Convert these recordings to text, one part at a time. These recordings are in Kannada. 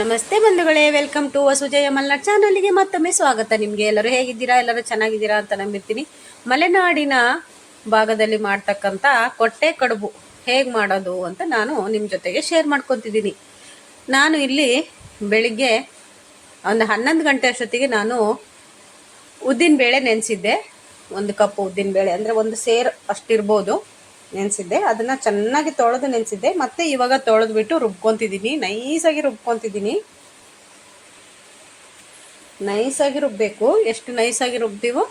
ನಮಸ್ತೆ ಬಂಧುಗಳೇ, ವೆಲ್ಕಮ್ ಟು ವಸುಜಯ ಮಲ್ನಾಡ್ ಚಾನಲ್ಗೆ ಮತ್ತೊಮ್ಮೆ ಸ್ವಾಗತ ನಿಮಗೆ. ಎಲ್ಲರೂ ಹೇಗಿದ್ದೀರಾ? ಎಲ್ಲರೂ ಚೆನ್ನಾಗಿದ್ದೀರಾ ಅಂತ ನಂಬಿರ್ತೀನಿ. ಮಲೆನಾಡಿನ ಭಾಗದಲ್ಲಿ ಮಾಡ್ತಕ್ಕಂಥ ಕೊಟ್ಟೆ ಕಡುಬು ಹೇಗೆ ಮಾಡೋದು ಅಂತ ನಾನು ನಿಮ್ಮ ಜೊತೆಗೆ ಶೇರ್ ಮಾಡ್ಕೊತಿದ್ದೀನಿ. ನಾನು ಇಲ್ಲಿ ಬೆಳಿಗ್ಗೆ ಒಂದು ಹನ್ನೊಂದು ಗಂಟೆ ಅಷ್ಟೊತ್ತಿಗೆ ನಾನು ಉದ್ದಿನ ಬೇಳೆ ನೆನೆಸಿದ್ದೆ. ಒಂದು ಕಪ್ ಉದ್ದಿನ ಬೇಳೆ, ಅಂದರೆ ಒಂದು ಸೇರ್ ಅಷ್ಟಿರ್ಬೋದು. ನೆನೆಸಿದ್ದೆ. ಅದನ್ನು ಚೆನ್ನಾಗಿ ತೊಳೆದು ನೆನೆಸಿದ್ದೆ. ಮತ್ತೆ ಇವಾಗ ತೊಳೆದ್ಬಿಟ್ಟು ರುಬ್ಕೊತಿದ್ದೀನಿ. ನೈಸಾಗಿ ರುಬ್ಕೊತಿದ್ದೀನಿ. ನೈಸಾಗಿ ರುಬ್ಬಬೇಕು ಎಷ್ಟು ನೈಸಾಗಿ ರುಬ್ತೀವೋ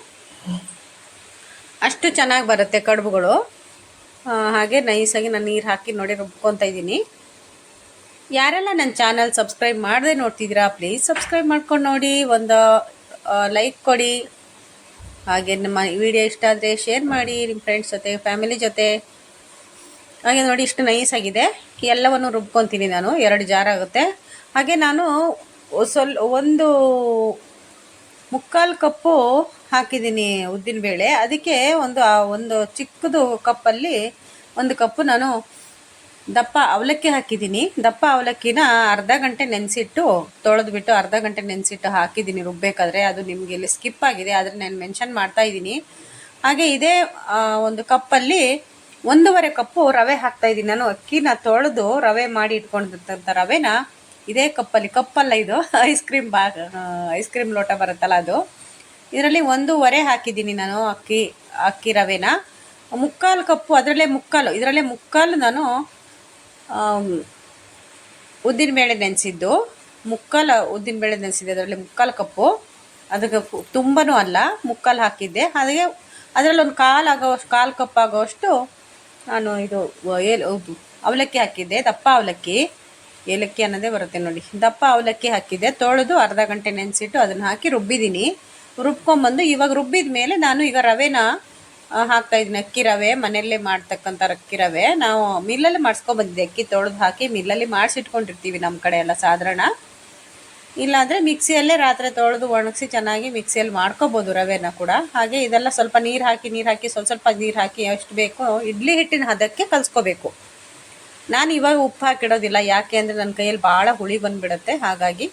ಅಷ್ಟು ಚೆನ್ನಾಗಿ ಬರುತ್ತೆ ಕಡುಬುಗಳು. ಹಾಗೆ ನೈಸಾಗಿ ನಾನು ನೀರು ಹಾಕಿ ನೋಡಿ ರುಬ್ಕೊತಾ ಇದ್ದೀನಿ. ಯಾರೆಲ್ಲ ನನ್ನ ಚಾನಲ್ ಸಬ್ಸ್ಕ್ರೈಬ್ ಮಾಡದೆ ನೋಡ್ತಿದ್ದೀರಾ, ಪ್ಲೀಸ್ ಸಬ್ಸ್ಕ್ರೈಬ್ ಮಾಡ್ಕೊಂಡು ನೋಡಿ. ಒಂದು ಲೈಕ್ ಕೊಡಿ. ಹಾಗೆ ನಮ್ಮ ವಿಡಿಯೋ ಇಷ್ಟ ಆದರೆ ಶೇರ್ ಮಾಡಿ ನಿಮ್ಮ ಫ್ರೆಂಡ್ಸ್ ಜೊತೆ, ಫ್ಯಾಮಿಲಿ ಜೊತೆ. ಹಾಗೆ ನೋಡಿ ಇಷ್ಟು ನೈಸ್ ಆಗಿದೆ. ಎಲ್ಲವನ್ನು ರುಬ್ಕೊತೀನಿ ನಾನು. ಎರಡು ಜಾರ್ ಆಗುತ್ತೆ. ಹಾಗೆ ನಾನು ಸ್ವಲ್ ಒಂದು ಮುಕ್ಕಾಲು ಕಪ್ಪು ಹಾಕಿದ್ದೀನಿ ಉದ್ದಿನಬೇಳೆ ಅದಕ್ಕೆ ಒಂದು ಒಂದು ಚಿಕ್ಕದು ಕಪ್ಪಲ್ಲಿ ಒಂದು ಕಪ್ಪು ನಾನು ದಪ್ಪ ಅವಲಕ್ಕಿ ಹಾಕಿದ್ದೀನಿ. ದಪ್ಪ ಅವಲಕ್ಕಿನ ಅರ್ಧ ಗಂಟೆ ನೆನೆಸಿಟ್ಟು, ತೊಳೆದ್ಬಿಟ್ಟು ಅರ್ಧ ಗಂಟೆ ನೆನೆಸಿಟ್ಟು ಹಾಕಿದ್ದೀನಿ ರುಬ್ಬೇಕಾದ್ರೆ. ಅದು ನಿಮಗೆ ಇಲ್ಲಿ ಸ್ಕಿಪ್ ಆಗಿದೆ. ಆದರೆ ನಾನು ಮೆನ್ಷನ್ ಮಾಡ್ತಾ ಇದ್ದೀನಿ. ಹಾಗೆ ಇದೇ ಒಂದು ಕಪ್ಪಲ್ಲಿ ಒಂದೂವರೆ ಕಪ್ಪು ರವೆ ಹಾಕ್ತಾ ಇದ್ದೀನಿ ನಾನು. ಅಕ್ಕಿನ ತೊಳೆದು ರವೆ ಮಾಡಿ ಇಟ್ಕೊಂಡಿರ್ತಂಥ ರವೆನ ಇದೇ ಕಪ್ಪಲ್ಲಿ, ಕಪ್ಪಲ್ಲ ಇದು ಐಸ್ ಕ್ರೀಮ್ ಬಾ ಐಸ್ ಕ್ರೀಮ್ ಲೋಟ ಬರುತ್ತಲ್ಲ ಅದು. ಇದರಲ್ಲಿ ಒಂದೂವರೆ ಹಾಕಿದ್ದೀನಿ ನಾನು ಅಕ್ಕಿ ಅಕ್ಕಿ ರವೆನ. ಮುಕ್ಕಾಲು ಕಪ್ಪು, ಅದರಲ್ಲೇ ಮುಕ್ಕಾಲು, ಇದರಲ್ಲೇ ಮುಕ್ಕಾಲು ನಾನು ಉದ್ದಿನ ಬೇಳೆ ನೆನೆಸಿದ್ದು. ಮುಕ್ಕಾಲು ಉದ್ದಿನಬೇಳೆ ನೆನೆಸಿದ್ದೆ, ಅದರಲ್ಲಿ ಮುಕ್ಕಾಲು ಕಪ್ಪು. ಅದಕ್ಕೆ ತುಂಬನೂ ಅಲ್ಲ, ಮುಕ್ಕಾಲು ಹಾಕಿದ್ದೆ. ಹಾಗೆ ಅದರಲ್ಲಿ ಒಂದು ಕಾಲು ಆಗೋಷ್ಟು ಕಾಲು ಕಪ್ ಆಗೋಷ್ಟು ನಾನು ಇದು ಏಲ್ ಅವಲಕ್ಕಿ ಹಾಕಿದ್ದೆ, ದಪ್ಪ ಅವಲಕ್ಕಿ. ಏಲಕ್ಕಿ ಅನ್ನೋದೇ ಬರುತ್ತೆ ನೋಡಿ. ದಪ್ಪ ಅವಲಕ್ಕಿ ಹಾಕಿದ್ದೆ, ತೊಳೆದು ಅರ್ಧ ಗಂಟೆ ನೆನೆಸಿಟ್ಟು ಅದನ್ನು ಹಾಕಿ ರುಬ್ಬಿದ್ದೀನಿ. ರುಬ್ಕೊಂಬಂದು ಇವಾಗ ರುಬ್ಬಿದ ಮೇಲೆ ನಾನು ಈಗ ರವೆನ ಹಾಕ್ತಾಯಿದ್ದೀನಿ ಅಕ್ಕಿ ರವೆ, ಮನೆಯಲ್ಲೇ ಮಾಡ್ತಕ್ಕಂಥ ಅಕ್ಕಿ ರವೆ. ನಾವು ಮಿಲ್ಲಲ್ಲಿ ಮಾಡಿಸ್ಕೊಬಂದಿದ್ದೆ. ಅಕ್ಕಿ ತೊಳೆದು ಹಾಕಿ ಮಿಲ್ಲಲ್ಲಿ ಮಾಡಿಸಿಟ್ಕೊಂಡಿರ್ತೀವಿ ನಮ್ಮ ಕಡೆ ಎಲ್ಲ ಸಾಧಾರಣ. ಇಲ್ಲಾಂದರೆ ಮಿಕ್ಸಿಯಲ್ಲೇ ರಾತ್ರಿ ತೊಳೆದು ಒಣಗಿಸಿ ಚೆನ್ನಾಗಿ ಮಿಕ್ಸಿಯಲ್ಲಿ ಮಾಡ್ಕೋಬೋದು ರವೆನ ಕೂಡ. ಹಾಗೆ ಇದೆಲ್ಲ ಸ್ವಲ್ಪ ನೀರು ಹಾಕಿ ನೀರು ಹಾಕಿ, ಸ್ವಲ್ಪ ಸ್ವಲ್ಪ ನೀರು ಹಾಕಿ ಎಷ್ಟು ಬೇಕೋ ಇಡ್ಲಿ ಹಿಟ್ಟಿನ ಹದಕ್ಕೆ ಕಲಿಸ್ಕೋಬೇಕು. ನಾನು ಇವಾಗ ಉಪ್ಪು ಹಾಕಿಡೋದಿಲ್ಲ, ಯಾಕೆ ಅಂದರೆ ನನ್ನ ಕೈಯಲ್ಲಿ ಭಾಳ ಹುಳಿ ಬಂದುಬಿಡುತ್ತೆ. ಹಾಗಾಗಿ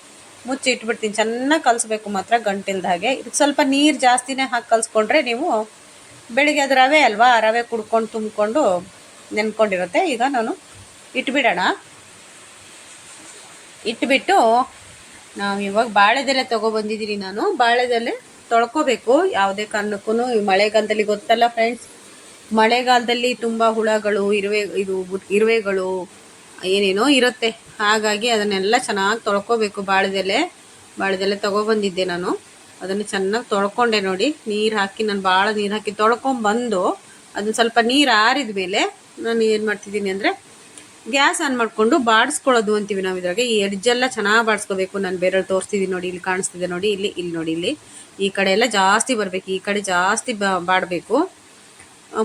ಮುಚ್ಚಿ ಇಟ್ಬಿಡ್ತೀನಿ ಚೆನ್ನಾಗಿ ಕಲಿಸ್ಬೇಕು ಮಾತ್ರ ಗಂಟಿಲ್ದ ಹಾಗೆ. ಇದಕ್ಕೆ ಸ್ವಲ್ಪ ನೀರು ಜಾಸ್ತಿನೇ ಹಾಕಿ ಕಲಿಸ್ಕೊಂಡ್ರೆ ನೀವು ಬೆಳಿಗ್ಗೆ ಅದು ರವೆ ಅಲ್ವಾ ರವೆ ಕುಡ್ಕೊಂಡು ತುಂಬಿಕೊಂಡು ನೆನ್ಕೊಂಡಿರುತ್ತೆ. ಈಗ ನಾನು ಇಟ್ಬಿಡೋಣ. ಇಟ್ಬಿಟ್ಟು ನಾವು ಇವಾಗ ಬಾಳೆದೆಲೆ ತೊಗೊಬಂದಿದ್ದೀನಿ ನಾನು. ಬಾಳೆದೆಲೆ ತೊಳ್ಕೊಬೇಕು. ಯಾವುದೇ ಕಾರಣಕ್ಕೂ ಮಳೆಗಾಲದಲ್ಲಿ ಗೊತ್ತಲ್ಲ ಫ್ರೆಂಡ್ಸ್ ಮಳೆಗಾಲದಲ್ಲಿ ತುಂಬ ಹುಳಗಳು, ಇರುವೆ, ಇದು ಇರುವೆಗಳು, ಏನೇನೋ ಇರುತ್ತೆ. ಹಾಗಾಗಿ ಅದನ್ನೆಲ್ಲ ಚೆನ್ನಾಗಿ ತೊಳ್ಕೊಬೇಕು ಬಾಳೆದೆಲೆ. ಬಾಳೆದೆಲೆ ತೊಗೊಬಂದಿದ್ದೆ ನಾನು. ಅದನ್ನು ಚೆನ್ನಾಗಿ ತೊಳ್ಕೊಂಡೆ ನೋಡಿ. ನೀರು ಹಾಕಿ ನಾನು ಭಾಳ ನೀರು ಹಾಕಿ ತೊಳ್ಕೊಂಬಂದು ಅದನ್ನು ಸ್ವಲ್ಪ ನೀರು ಆರಿದ ಮೇಲೆ ನಾನು ಏನು ಮಾಡ್ತಿದ್ದೀನಿ ಅಂದರೆ ಗ್ಯಾಸ್ ಆನ್ ಮಾಡಿಕೊಂಡು ಬಾಡಿಸ್ಕೊಳ್ಳೋದು ಅಂತೀವಿ ನಾವು ಇದ್ರಾಗೆ. ಈ ಎಡ್ಜೆಲ್ಲ ಚೆನ್ನಾಗಿ ಬಾಡಿಸ್ಕೋಬೇಕು. ನಾನು ಬೇರೆ ತೋರಿಸ್ತಿದ್ದೀನಿ ನೋಡಿ, ಇಲ್ಲಿ ಕಾಣಿಸ್ತಿದೆ ನೋಡಿ, ಇಲ್ಲಿ ಇಲ್ಲಿ ನೋಡಿ, ಇಲ್ಲಿ. ಈ ಕಡೆ ಎಲ್ಲ ಜಾಸ್ತಿ ಬರಬೇಕು. ಈ ಕಡೆ ಜಾಸ್ತಿ ಬಾಡಬೇಕು.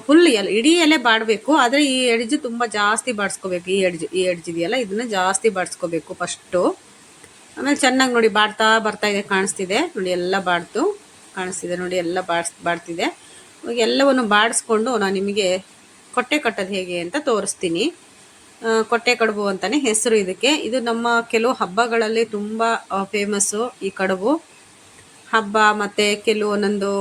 ಫುಲ್ ಎಲೆ ಇಡೀ ಎಲೆ ಬಾಡಬೇಕು. ಆದರೆ ಈ ಎಡ್ಜ್ ತುಂಬ ಜಾಸ್ತಿ ಬಾಡಿಸ್ಕೋಬೇಕು. ಈ ಎಡ್ಜ್ ಈ ಎಡ್ಜ್ ಇದೆಯಲ್ಲ, ಇದನ್ನು ಜಾಸ್ತಿ ಬಾಡಿಸ್ಕೋಬೇಕು ಫಸ್ಟು ಆಮೇಲೆ ಚೆನ್ನಾಗಿ ನೋಡಿ, ಬಾಡ್ತಾ ಬರ್ತಾ ಇದೆ, ಕಾಣಿಸ್ತಿದೆ. ನೋಡಿ, ಎಲ್ಲ ಬಾಡ್ತು. ಕಾಣಿಸ್ತಿದೆ ನೋಡಿ, ಎಲ್ಲ ಬಾಡ್ಸ್, ಬಾಡ್ತಿದೆ. ಎಲ್ಲವನ್ನು ಬಾಡಿಸ್ಕೊಂಡು ನಾನು ನಿಮಗೆ ಕೊಟ್ಟೆ ಕಟ್ಟೋದು ಹೇಗೆ ಅಂತ ತೋರಿಸ್ತೀನಿ. ಕೊಟ್ಟೆ ಕಡುಬು ಅಂತಾನೆ ಹೆಸರು ಇದಕ್ಕೆ. ಇದು ನಮ್ಮ ಕೆಲವು ಹಬ್ಬಗಳಲ್ಲಿ ತುಂಬ ಫೇಮಸ್ಸು ಈ ಕಡುಬು. ಹಬ್ಬ ಮತ್ತು ಕೆಲವು ಒಂದೊಂದು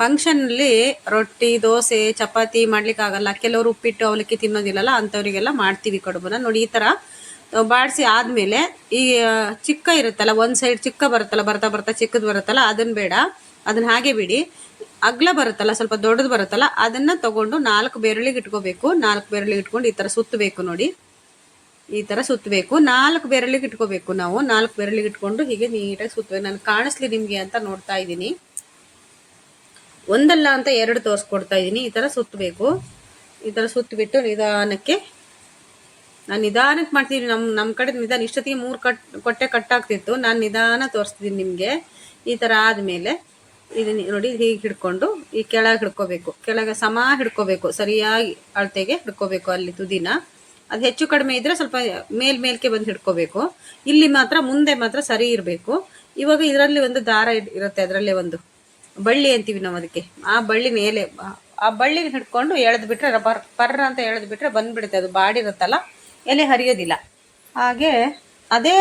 ಫಂಕ್ಷನಲ್ಲಿ ರೊಟ್ಟಿ, ದೋಸೆ, ಚಪಾತಿ ಮಾಡಲಿಕ್ಕಾಗಲ್ಲ. ಕೆಲವರು ಉಪ್ಪಿಟ್ಟು ಅವಲಕ್ಕಿ ತಿನ್ನೋದಿಲ್ಲಲ್ಲ, ಅಂಥವರಿಗೆಲ್ಲ ಮಾಡ್ತೀವಿ ಕಡುಬನ್ನ. ನೋಡಿ, ಈ ಥರ ಬಾಡಿಸಿ ಆದಮೇಲೆ ಈ ಚಿಕ್ಕ ಇರುತ್ತಲ್ಲ, ಒಂದು ಸೈಡ್ ಚಿಕ್ಕ ಬರುತ್ತಲ್ಲ, ಬರ್ತಾ ಬರ್ತಾ ಚಿಕ್ಕದು ಬರುತ್ತಲ್ಲ ಅದನ್ನು ಬೇಡ. ಅದನ್ನ ಹಾಗೆ ಬಿಡಿ. ಅಗ್ಲ ಬರುತ್ತಲ್ಲ, ಸ್ವಲ್ಪ ದೊಡ್ಡದು ಬರುತ್ತಲ್ಲ, ಅದನ್ನು ತಗೊಂಡು ನಾಲ್ಕು ಬೆರಳಿಗೆ ಇಟ್ಕೋಬೇಕು. ನಾಲ್ಕು ಬೆರಳಿಗೆ ಇಟ್ಕೊಂಡು ಈ ಥರ ಸುತ್ತಬೇಕು ನೋಡಿ. ಈ ಥರ ಸುತ್ತಬೇಕು. ನಾಲ್ಕು ಬೆರಳಿಗೆ ಇಟ್ಕೋಬೇಕು ನಾವು. ನಾಲ್ಕು ಬೆರಳಿಗೆ ಇಟ್ಕೊಂಡು ಹೀಗೆ ನೀಟಾಗಿ ಸುತ್ತಬೇಕು. ನಾನು ಕಾಣಿಸ್ಲಿ ನಿಮಗೆ ಅಂತ ನೋಡ್ತಾ ಇದ್ದೀನಿ. ಒಂದಲ್ಲ ಅಂತ ಎರಡು ತೋರಿಸ್ಕೊಡ್ತಾ ಇದ್ದೀನಿ. ಈ ಥರ ಸುತ್ತಬೇಕು. ಈ ಥರ ಸುತ್ತಬಿಟ್ಟು ನಿಧಾನಕ್ಕೆ ನಾನು ನಿಧಾನಕ್ಕೆ ಮಾಡ್ತೀನಿ. ನಮ್ಮ ನಮ್ಮ ಕಡೆ ನಿಧಾನ ಇಷ್ಟೊತ್ತಿಗೆ ಮೂರು ಕಟ್, ಕೊಟ್ಟೆ ಕಟ್ಟಾಗ್ತಿತ್ತು ನಾನು ನಿಧಾನ ತೋರಿಸ್ತಿದ್ದೀನಿ ನಿಮಗೆ. ಈ ಥರ ಆದಮೇಲೆ ಇದನ್ನ ನೋಡಿ ಹೀಗೆ ಹಿಡ್ಕೊಂಡು ಈ ಕೆಳಗೆ ಹಿಡ್ಕೋಬೇಕು. ಕೆಳಗೆ ಸಮ ಹಿಡ್ಕೋಬೇಕು. ಸರಿಯಾಗಿ ಅಳತೆಗೆ ಹಿಡ್ಕೋಬೇಕು ಅಲ್ಲಿ ತುದಿನ. ಅದು ಹೆಚ್ಚು ಕಡಿಮೆ ಇದ್ರೆ ಸ್ವಲ್ಪ ಮೇಲ್ ಮೇಲ್ಕೆ ಬಂದು ಹಿಡ್ಕೋಬೇಕು. ಇಲ್ಲಿ ಮಾತ್ರ ಮುಂದೆ ಮಾತ್ರ ಸರಿ ಇರಬೇಕು. ಇವಾಗ ಇದರಲ್ಲಿ ಒಂದು ದಾರ ಇರುತ್ತೆ ಅದರಲ್ಲೇ ಒಂದು ಬಳ್ಳಿ ಅಂತೀವಿ ನಾವು ಅದಕ್ಕೆ. ಆ ಬಳ್ಳಿ ಮೇಲೆ ಆ ಬಳ್ಳಿನ ಹಿಡ್ಕೊಂಡು ಎಳೆದು ಬಿಟ್ರೆ ಪರ್ ಪರ್ರ ಅಂತ ಎಳೆದು ಬಿಟ್ರೆ ಬಂದ್ಬಿಡುತ್ತೆ. ಅದು ಬಾಡಿರುತ್ತಲ್ಲ ಎಲೆ ಹರಿಯೋದಿಲ್ಲ. ಹಾಗೆ ಅದೇ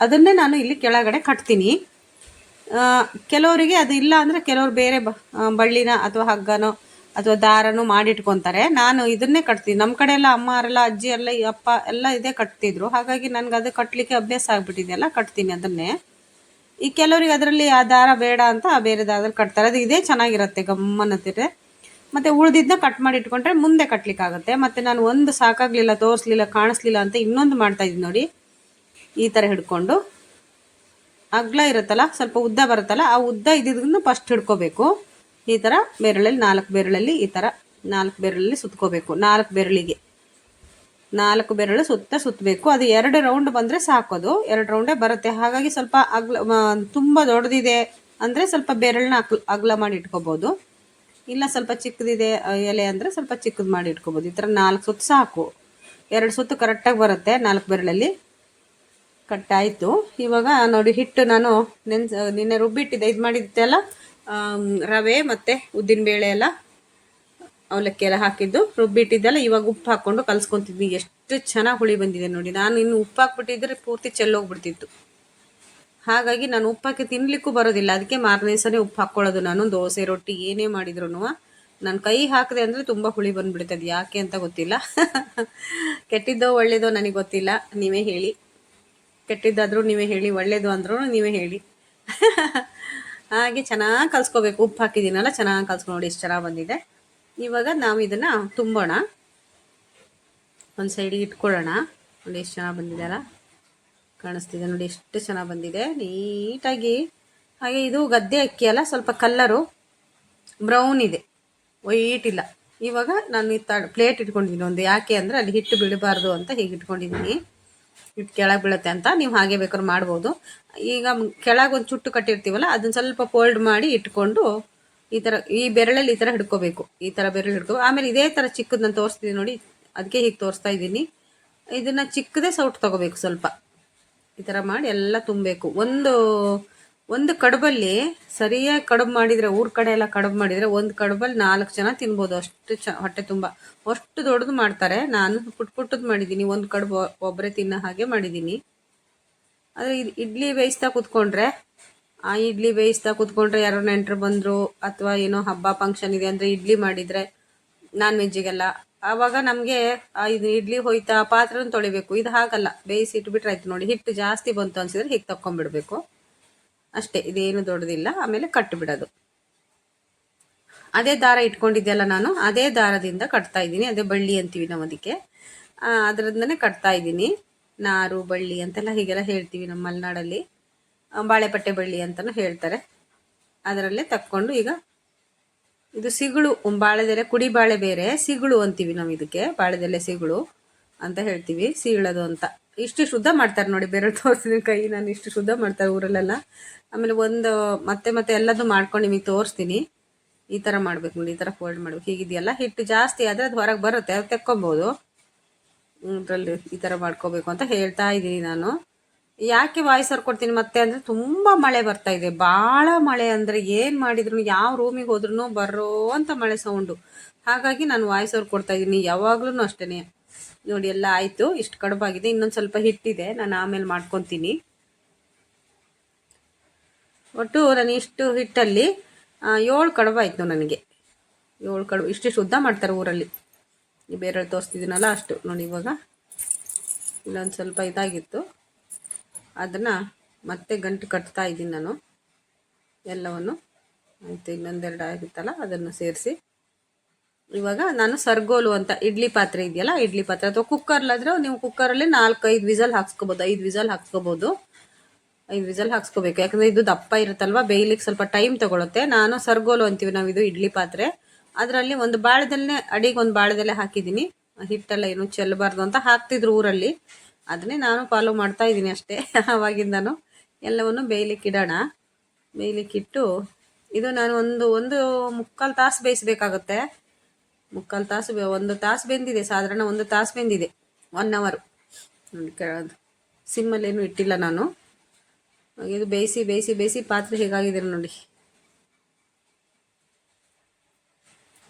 ಅದನ್ನೇ ನಾನು ಇಲ್ಲಿ ಕೆಳಗಡೆ ಕಟ್ತೀನಿ. ಕೆಲವರಿಗೆ ಅದು ಇಲ್ಲ ಅಂದರೆ ಕೆಲವರು ಬೇರೆ ಬಳ್ಳಿನ ಅಥವಾ ಹಗ್ಗನೋ ಅಥವಾ ದಾರನೂ ಮಾಡಿಟ್ಕೊತಾರೆ. ನಾನು ಇದನ್ನೇ ಕಟ್ತೀನಿ. ನಮ್ಮ ಕಡೆ ಎಲ್ಲ ಅಮ್ಮ ಅವರೆಲ್ಲ, ಅಜ್ಜಿ ಎಲ್ಲ ಅಪ್ಪ ಎಲ್ಲ ಇದೇ ಕಟ್ತಿದ್ರು. ಹಾಗಾಗಿ ನನಗೆ ಅದು ಕಟ್ಟಲಿಕ್ಕೆ ಅಭ್ಯಾಸ ಆಗಿಬಿಟ್ಟಿದೆಯಲ್ಲ ಕಟ್ತೀನಿ ಅದನ್ನೇ. ಈ ಕೆಲವರಿಗೆ ಅದರಲ್ಲಿ ಆ ದಾರ ಬೇಡ ಅಂತ ಬೇರೆ ದಾರದಲ್ಲಿ ಕಟ್ತಾರೆ. ಅದು ಇದೇ ಚೆನ್ನಾಗಿರುತ್ತೆ ಗಮ್ಮನತ್ತಿರೆ ಮತ್ತು ಉಳಿದಿದ್ದನ್ನ ಕಟ್ ಮಾಡಿ ಇಟ್ಕೊಂಡ್ರೆ ಮುಂದೆ ಕಟ್ಲಿಕ್ಕಾಗುತ್ತೆ. ಮತ್ತು ನಾನು ಒಂದು ಸಾಕಾಗಲಿಲ್ಲ, ತೋರಿಸ್ಲಿಲ್ಲ, ಕಾಣಿಸ್ಲಿಲ್ಲ ಅಂತ ಇನ್ನೊಂದು ಮಾಡ್ತಾಯಿದ್ದೀನಿ ನೋಡಿ. ಈ ಥರ ಹಿಡ್ಕೊಂಡು. ಅಗ್ಲ ಇರುತ್ತಲ್ಲ, ಸ್ವಲ್ಪ ಉದ್ದ ಬರುತ್ತಲ್ಲ, ಆ ಉದ್ದ ಇದ್ದಿದ್ದನ್ನು ಫಸ್ಟ್ ಹಿಡ್ಕೋಬೇಕು. ಈ ಥರ ಬೆರಳಲ್ಲಿ ನಾಲ್ಕು ಬೆರಳಲ್ಲಿ ಈ ಥರ ನಾಲ್ಕು ಬೆರಳಲ್ಲಿ ಸುತ್ಕೋಬೇಕು. ನಾಲ್ಕು ಬೆರಳಿಗೆ. ನಾಲ್ಕು ಬೆರಳು ಸುತ್ತ ಸುತ್ತಬೇಕು ಅದು ಎರಡು ರೌಂಡ್ ಬಂದರೆ ಸಾಕೋದು ಎರಡು ರೌಂಡೇ ಬರುತ್ತೆ. ಹಾಗಾಗಿ ಸ್ವಲ್ಪ ಅಗ್ಲ ತುಂಬ ದೊಡ್ಡದಿದೆ ಅಂದರೆ ಸ್ವಲ್ಪ ಬೆರಳನ್ನ ಅಗ್ಲ ಅಗ್ಲ ಮಾಡಿ ಇಟ್ಕೋಬೋದು. ಇಲ್ಲ ಸ್ವಲ್ಪ ಚಿಕ್ಕದಿದೆ ಎಲೆ ಅಂದರೆ ಸ್ವಲ್ಪ ಚಿಕ್ಕದು ಮಾಡಿ ಇಟ್ಕೋಬೋದು. ಈ ಥರ ನಾಲ್ಕು ಸುತ್ತು ಸಾಕು. ಎರಡು ಸುತ್ತು ಕರೆಕ್ಟಾಗಿ ಬರುತ್ತೆ ನಾಲ್ಕು ಬೆರಳಲ್ಲಿ. ಕಟ್ಟಾಯಿತು. ಇವಾಗ ನೋಡಿ, ಹಿಟ್ಟು ನಾನು ನೆನ್ಸ್, ನಿನ್ನೆ ರುಬ್ಬಿಟ್ಟಿದ್ದೆ. ಇದು ಮಾಡಿದ್ದೆ ಅಲ್ಲ ರವೆ ಮತ್ತು ಉದ್ದಿನಬೇಳೆ ಎಲ್ಲ ಅವಲಕ್ಕಿ ಎಲ್ಲ ಹಾಕಿದ್ದು. ರುಬ್ಬಿಟ್ಟಿದ್ದೆಲ್ಲ ಇವಾಗ ಉಪ್ಪು ಹಾಕ್ಕೊಂಡು ಕಲ್ಸ್ಕೊತಿದ್ವಿ. ಎಷ್ಟು ಚೆನ್ನಾಗಿ ಹುಳಿ ಬಂದಿದೆ ನೋಡಿ. ನಾನು ಇನ್ನು ಉಪ್ಪು ಹಾಕ್ಬಿಟ್ಟಿದ್ರೆ ಪೂರ್ತಿ ಚೆಲ್ಲೋಗ್ಬಿಡ್ತಿತ್ತು. ಹಾಗಾಗಿ ನಾನು ಉಪ್ಪು ಹಾಕಿ ತಿನ್ಲಿಕ್ಕೂ ಬರೋದಿಲ್ಲ. ಅದಕ್ಕೆ ಮಾರನೇ ಸಲ ಉಪ್ಪು ಹಾಕ್ಕೊಳ್ಳೋದು ನಾನು. ದೋಸೆ, ರೊಟ್ಟಿ, ಏನೇ ಮಾಡಿದ್ರು ನಾನು ಕೈ ಹಾಕಿದೆ ಅಂದರೆ ತುಂಬ ಹುಳಿ ಬಂದ್ಬಿಡ್ತದೆ. ಯಾಕೆ ಅಂತ ಗೊತ್ತಿಲ್ಲ. ಕೆಟ್ಟಿದ್ದೋ ಒಳ್ಳೇದೋ ನನಗೆ ಗೊತ್ತಿಲ್ಲ. ನೀವೇ ಹೇಳಿ. ಕೆಟ್ಟಿದ್ದಾದ್ರೂ ನೀವೇ ಹೇಳಿ, ಒಳ್ಳೇದು ಅಂದ್ರೂ ನೀವೇ ಹೇಳಿ. ಹಾಗೆ ಚೆನ್ನಾಗಿ ಕಲ್ಸ್ಕೋಬೇಕು. ಉಪ್ಪು ಹಾಕಿದ್ದೀನಲ್ಲ, ಚೆನ್ನಾಗಿ ಕಲ್ಸ್ಕೊ ನೋಡಿ ಎಷ್ಟು ಚೆನ್ನಾಗಿ ಬಂದಿದೆ. ಇವಾಗ ನಾವು ಇದನ್ನು ತುಂಬೋಣ. ಒಂದು ಸೈಡಿಗೆ ಇಟ್ಕೊಳ್ಳೋಣ. ನೋಡಿ ಎಷ್ಟು ಚೆನ್ನಾಗಿ ಬಂದಿದೆ ಅಲ್ಲ? ಕಾಣಿಸ್ತಿದೆ ನೋಡಿ ಎಷ್ಟು ಚೆನ್ನಾಗಿ ಬಂದಿದೆ. ನೀಟಾಗಿ. ಹಾಗೆ ಇದು ಗದ್ದೆ ಅಕ್ಕಿ ಅಲ್ಲ, ಸ್ವಲ್ಪ ಕಲ್ಲರು ಬ್ರೌನ್ ಇದೆ. ವೈಟ್ ಇಲ್ಲ. ಇವಾಗ ನಾನು ಪ್ಲೇಟ್ ಇಟ್ಕೊಂಡಿದ್ದೀನಿ. ಒಂದು ಯಾಕೆ ಅಂದರೆ ಅಲ್ಲಿ ಹಿಟ್ಟು ಬಿಡಬಾರ್ದು ಅಂತ ಹೀಗೆ ಇಟ್ಕೊಂಡಿದ್ದೀನಿ. ಹಿಟ್ಟು ಕೆಳಗೆ ಬೀಳುತ್ತೆ ಅಂತ ನೀವು ಹಾಗೆ ಬೇಕಾದ್ರೆ ಮಾಡ್ಬೋದು. ಈಗ ಕೆಳಗೆ ಒಂದು ಚುಟ್ಟು ಕಟ್ಟಿರ್ತೀವಲ್ಲ ಅದನ್ನ ಸ್ವಲ್ಪ ಫೋಲ್ಡ್ ಮಾಡಿ ಇಟ್ಕೊಂಡು ಈ ಥರ ಈ ಬೆರಳಲ್ಲಿ ಈ ಥರ ಹಿಡ್ಕೋಬೇಕು. ಈ ಥರ ಬೆರಳು ಹಿಡ್ಕೋ ಆಮೇಲೆ ಇದೇ ಥರ ಚಿಕ್ಕದು ನಾನು ತೋರಿಸ್ತೀನಿ ನೋಡಿ ಅದಕ್ಕೆ ಹೀಗೆ ತೋರಿಸ್ತಾ ಇದ್ದೀನಿ. ಇದನ್ನು ಚಿಕ್ಕದೇ ಸೌಟ್ ತೊಗೋಬೇಕು ಸ್ವಲ್ಪ. ಈ ಥರ ಮಾಡಿ ಎಲ್ಲ ತುಂಬಬೇಕು. ಒಂದು ಒಂದು ಕಡುಬಲ್ಲಿ ಸರಿಯಾಗಿ ಕಡುಬು ಮಾಡಿದರೆ, ಊರ ಕಡೆ ಎಲ್ಲ ಕಡುಬು ಮಾಡಿದರೆ ಒಂದು ಕಡುಬಲ್ಲಿ ನಾಲ್ಕು ಜನ ತಿನ್ಬೋದು. ಅಷ್ಟು ಚ, ಹೊಟ್ಟೆ ತುಂಬ. ಅಷ್ಟು ದೊಡ್ಡದು ಮಾಡ್ತಾರೆ. ನಾನು ಪುಟ್ ಪುಟ್ಟದ್ದು ಮಾಡಿದ್ದೀನಿ. ಒಂದು ಕಡುಬು ಒಬ್ಬರೇ ತಿನ್ನೋ ಹಾಗೆ ಮಾಡಿದ್ದೀನಿ. ಆದರೆ ಇಡ್ಲಿ ಬೇಯಿಸ್ತಾ ಕೂತ್ಕೊಂಡ್ರೆ, ಆ ಇಡ್ಲಿ ಬೇಯಿಸ್ತಾ ಕೂತ್ಕೊಂಡ್ರೆ ಯಾರೋ ನೆಂಟರು ಬಂದರು ಅಥವಾ ಏನೋ ಹಬ್ಬ ಫಂಕ್ಷನ್ ಇದೆ ಅಂದರೆ ಇಡ್ಲಿ ಮಾಡಿದರೆ ನಾನ್ ವೆಜ್ಜಿಗೆಲ್ಲ ಆವಾಗ ನಮಗೆ ಇದು ಇಡ್ಲಿ ಹೋಯ್ತಾ ಪಾತ್ರನ ತೊಳಿಬೇಕು. ಇದು ಹಾಗಲ್ಲ. ಬೇಯಿಸಿ ಇಟ್ಬಿಟ್ರೆ ಆಯ್ತು ನೋಡಿ. ಹಿಟ್ಟು ಜಾಸ್ತಿ ಬಂತು ಅನ್ಸಿದ್ರೆ ಹೀಗೆ ತಕ್ಕೊಂಡ್ಬಿಡ್ಬೇಕು. ಅಷ್ಟೇ, ಇದೇನು ದೊಡ್ಡದಿಲ್ಲ. ಆಮೇಲೆ ಕಟ್ಟು ಬಿಡೋದು. ಅದೇ ದಾರ ಇಟ್ಕೊಂಡಿದ್ದೆಲ್ಲ ನಾನು, ಅದೇ ದಾರದಿಂದ ಕಟ್ತಾ ಇದ್ದೀನಿ. ಅದೇ ಬಳ್ಳಿ ಅಂತೀವಿ ನಾವು ಅದಕ್ಕೆ. ಅದರಿಂದನೇ ಕಟ್ತಾ ಇದ್ದೀನಿ. ನಾರು, ಬಳ್ಳಿ ಅಂತೆಲ್ಲ ಹೀಗೆಲ್ಲ ಹೇಳ್ತೀವಿ ನಮ್ಮ ಮಲೆನಾಡಲ್ಲಿ. ಬಾಳೆಪಟ್ಟೆ ಬಳ್ಳಿ ಅಂತಲೂ ಹೇಳ್ತಾರೆ. ಅದರಲ್ಲೇ ತಕ್ಕೊಂಡು ಈಗ ಇದು ಸಿಗುಳು, ಬಾಳೆದೆಲೆ ಕುಡಿ ಬಾಳೆ ಬೇರೆ, ಸಿಗುಳು ಅಂತೀವಿ ನಾವು ಇದಕ್ಕೆ, ಬಾಳೆದೆಲೆ ಸಿಗುಳು ಅಂತ ಹೇಳ್ತೀವಿ ಸೀಳೋದು ಅಂತ. ಇಷ್ಟು ಶುದ್ಧ ಮಾಡ್ತಾರೆ ನೋಡಿ ಬೇರೆ ತೋರಿಸಿದ ಕೈ, ನಾನು ಇಷ್ಟು ಶುದ್ಧ ಮಾಡ್ತಾರೆ ಊರಲ್ಲೆಲ್ಲ. ಆಮೇಲೆ ಒಂದು ಮತ್ತೆ ಮತ್ತೆ ಎಲ್ಲದೂ ಮಾಡ್ಕೊಂಡು ನಿಮಗೆ ತೋರಿಸ್ತೀನಿ. ಈ ಥರ ಮಾಡ್ಬೇಕು ನೋಡಿ, ಈ ಥರ ಫೋಲ್ಡ್ ಮಾಡ್ಬೇಕು. ಹೀಗಿದೆಯಲ್ಲ? ಹಿಟ್ಟು ಜಾಸ್ತಿ ಆದರೆ ಅದು ಹೊರಗೆ ಬರುತ್ತೆ, ಅದು ತೆಕ್ಕೊಬೋದು. ಇದರಲ್ಲಿ ಈ ಥರ ಮಾಡ್ಕೋಬೇಕು ಅಂತ ಹೇಳ್ತಾ ಇದ್ದೀನಿ ನಾನು. ಯಾಕೆ ವಾಯ್ಸ್ ಕೊಡ್ತೀನಿ ಮತ್ತೆ ಅಂದರೆ ತುಂಬ ಮಳೆ ಬರ್ತಾ ಇದೆ. ಭಾಳ ಮಳೆ ಅಂದರೆ ಏನು ಮಾಡಿದ್ರು ಯಾವ ರೂಮಿಗೆ ಹೋದ್ರೂ ಬರೋ ಅಂತ ಮಳೆ ಸೌಂಡು ಹಾಗಾಗಿ ನಾನು ವಾಯ್ಸ್ ಕೊಡ್ತಾ ಇದ್ದೀನಿ ಯಾವಾಗ್ಲೂ ಅಷ್ಟೇ ನೋಡಿ, ಎಲ್ಲ ಆಯಿತು. ಇಷ್ಟು ಕಡುಬಾಗಿದೆ. ಇನ್ನೊಂದು ಸ್ವಲ್ಪ ಹಿಟ್ಟಿದೆ. ನಾನು ಆಮೇಲೆ ಮಾಡ್ಕೊತೀನಿ. ಒಟ್ಟು ನಾನು ಇಷ್ಟು ಹಿಟ್ಟಲ್ಲಿ ಏಳು ಆಯಿತು ನನಗೆ. ಏಳು ಕಡುಬು ಇಷ್ಟು ಶುದ್ಧ ಮಾಡ್ತಾರೆ ಊರಲ್ಲಿ. ಬೇರೆ ತೋರಿಸ್ತಿದ್ದೀನಲ್ಲ ಅಷ್ಟು. ನೋಡಿ, ಇವಾಗ ಇಲ್ಲೊಂದು ಸ್ವಲ್ಪ ಇದಾಗಿತ್ತು. ಅದನ್ನು ಮತ್ತೆ ಗಂಟು ಕಟ್ತಾ ಇದ್ದೀನಿ ನಾನು. ಎಲ್ಲವನ್ನು. ಆಯಿತು ಇನ್ನೊಂದೆರಡು ಆಗಿತ್ತಲ್ಲ, ಅದನ್ನು ಸೇರಿಸಿ. ಇವಾಗ ನಾನು ಸರ್ಗೋಲು ಅಂತ ಇಡ್ಲಿ ಪಾತ್ರೆ ಇದೆಯಲ್ಲ, ಇಡ್ಲಿ ಪಾತ್ರೆ ಅಥವಾ ಕುಕ್ಕರ್ಲಾದ್ರೆ ನೀವು ಕುಕ್ಕರಲ್ಲಿ ನಾಲ್ಕು ಐದು ವಿಸಲ್ ಹಾಕ್ಸ್ಕೊಬೋದು, ಐದು ವಿಸಲ್ ಹಾಕ್ಸ್ಕೊಬೋದು. ಐದು ವಿಸಲ್ ಹಾಕ್ಸ್ಕೋಬೇಕು. ಯಾಕಂದರೆ ಇದು ದಪ್ಪ ಇರುತ್ತಲ್ವ, ಬೇಯ್ಲಿಕ್ಕೆ ಸ್ವಲ್ಪ ಟೈಮ್ ತಗೊಳುತ್ತೆ. ನಾನು ಸರ್ಗೋಲು ಅಂತೀವಿ, ನಾವು ಇದು ಇಡ್ಲಿ ಪಾತ್ರೆ. ಅದರಲ್ಲಿ ಒಂದು ಬಾಳೆದಲ್ಲೇ ಅಡಿಗೆ ಒಂದು ಬಾಳದಲ್ಲೇ ಹಾಕಿದ್ದೀನಿ. ಹಿಟ್ಟೆಲ್ಲ ಏನು ಚೆಲ್ಲಬಾರ್ದು ಅಂತ ಹಾಕ್ತಿದ್ರು ಊರಲ್ಲಿ. ಅದನ್ನೇ ನಾನು ಫಾಲೋ ಮಾಡ್ತಾ ಇದ್ದೀನಿ ಅಷ್ಟೇ. ಆವಾಗಿಂದನು ಎಲ್ಲವನ್ನು ಬೇಯ್ಲಿಕ್ಕೆ ಇಡೋಣ. ಬೇಯ್ಲಿಕ್ಕಿಟ್ಟು ಇದು ನಾನು ಒಂದು ಒಂದು ಮುಕ್ಕಾಲು ತಾಸು ಬೇಯಿಸ್ಬೇಕಾಗುತ್ತೆ. ಮುಕ್ಕಾಲು ತಾಸು ಒಂದು ತಾಸು ಬೆಂದಿದೆ, ಸಾಧಾರಣ ಒಂದು ತಾಸು ಬೆಂದಿದೆ. ಒನ್ ಅವರು ಕೇಳೋದು. ಕೆಳದು ಸಿಮ್ಮಲ್ಲೇನು ಇಟ್ಟಿಲ್ಲ ನಾನು. ಇದು ಬೇಯಿಸಿ ಬೇಯಿಸಿ ಬೇಯಿಸಿ ಪಾತ್ರೆ ಹೇಗಾಗಿದೆ ನೋಡಿ.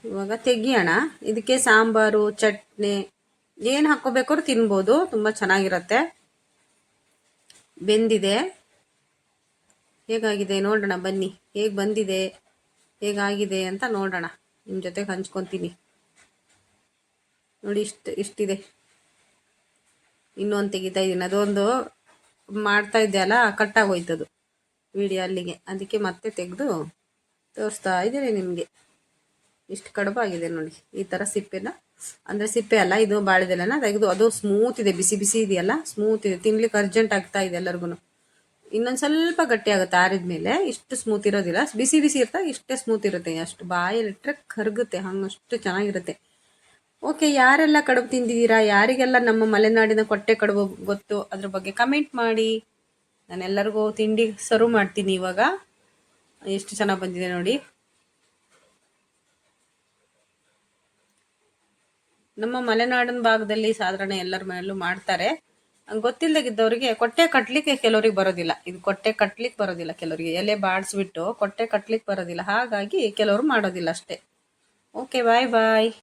ಇವಾಗ ತೆಗಿಯೋಣ. ಇದಕ್ಕೆ ಸಾಂಬಾರು, ಚಟ್ನಿ, ಏನು ಹಾಕ್ಕೋಬೇಕಾದ್ರೂ ತಿನ್ಬೋದು. ತುಂಬ ಚೆನ್ನಾಗಿರುತ್ತೆ. ಬೆಂದಿದೆ. ಹೇಗಾಗಿದೆ ನೋಡೋಣ ಬನ್ನಿ. ಹೇಗೆ ಬಂದಿದೆ? ಹೇಗಾಗಿದೆ ಅಂತ ನೋಡೋಣ. ನಿಮ್ಮ ಜೊತೆಗೆ ಹಂಚ್ಕೊತೀನಿ. ನೋಡಿ ಇಷ್ಟು, ಇಷ್ಟಿದೆ. ಇನ್ನೊಂದು ತೆಗಿತಾ ಇದ್ದೀನಿ. ಅದೊಂದು ಮಾಡ್ತಾ ಅಲ್ಲ, ಕಟ್ಟಾಗೋಯ್ತದು ವಿಡಿಯೋ ಅಲ್ಲಿಗೆ. ಅದಕ್ಕೆ ಮತ್ತೆ ತೆಗೆದು ತೋರಿಸ್ತಾ ಇದ್ದೀನಿ ನಿಮಗೆ. ಇಷ್ಟು ಕಡುಬಾಗಿದೆ ನೋಡಿ, ಈ ಥರ ಸಿಪ್ಪೆನ. ಅಂದರೆ ಸಿಪ್ಪೆ ಅಲ್ಲ, ಇದು ಬಾಳೆದೆಲೆನ ತೆಗೆದು, ಅದು ಸ್ಮೂತ್ ಇದೆ, ಬಿಸಿ ಬಿಸಿ ಇದೆಯಲ್ಲ ಸ್ಮೂತ್ ಇದೆ. ತಿನ್ಲಿಕ್ಕೆ ಅರ್ಜೆಂಟ್ ಆಗ್ತಾ ಇದೆ ಎಲ್ಲರಿಗೂ ಇನ್ನೊಂದು ಸ್ವಲ್ಪ ಗಟ್ಟಿ ಆಗುತ್ತೆ, ಆರಿದ ಮೇಲೆ ಇಷ್ಟು ಸ್ಮೂತ್ ಇರೋದಿಲ್ಲ. ಬಿಸಿ ಬಿಸಿ ಇರ್ತಾ ಇಷ್ಟೇ ಸ್ಮೂತ್ ಇರುತ್ತೆ. ಅಷ್ಟು ಬಾಯಲ್ಲಿಟ್ಟರೆ ಕರಗುತ್ತೆ, ಹಂಗಷ್ಟು ಚೆನ್ನಾಗಿರುತ್ತೆ. ಓಕೆ, ಯಾರೆಲ್ಲ ಕಡುಬು ತಿಂದಿದ್ದೀರಾ? ಯಾರಿಗೆಲ್ಲ ನಮ್ಮ ಮಲೆನಾಡಿನ ಕೊಟ್ಟೆ ಕಡುಬು ಗೊತ್ತು? ಅದ್ರ ಬಗ್ಗೆ ಕಮೆಂಟ್ ಮಾಡಿ. ನಾನೆಲ್ಲರಿಗೂ ತಿಂಡಿ ಸರ್ವ್ ಮಾಡ್ತೀನಿ ಇವಾಗ. ಎಷ್ಟು ಚೆನ್ನಾಗಿ ಬಂದಿದೆ ನೋಡಿ. ನಮ್ಮ ಮಲೆನಾಡಿನ ಭಾಗದಲ್ಲಿ ಸಾಧಾರಣ ಎಲ್ಲರ ಮನೆಯಲ್ಲೂ ಮಾಡ್ತಾರೆ. ಹಂಗ್ ಗೊತ್ತಿಲ್ಲದಾಗಿದ್ದವರಿಗೆ ಕೊಟ್ಟೆ ಕಟ್ಲಿಕ್ಕೆ ಕೆಲವರಿಗೆ ಬರೋದಿಲ್ಲ. ಇದು ಕೊಟ್ಟೆ ಕಟ್ಲಿಕ್ಕೆ ಬರೋದಿಲ್ಲ ಕೆಲವರಿಗೆ. ಎಲೆ ಬಾಡಿಸ್ಬಿಟ್ಟು ಕೊಟ್ಟೆ ಕಟ್ಲಿಕ್ಕೆ ಬರೋದಿಲ್ಲ. ಹಾಗಾಗಿ ಕೆಲವರು ಮಾಡೋದಿಲ್ಲ ಅಷ್ಟೇ. ಓಕೆ ಬಾಯ್ ಬಾಯ್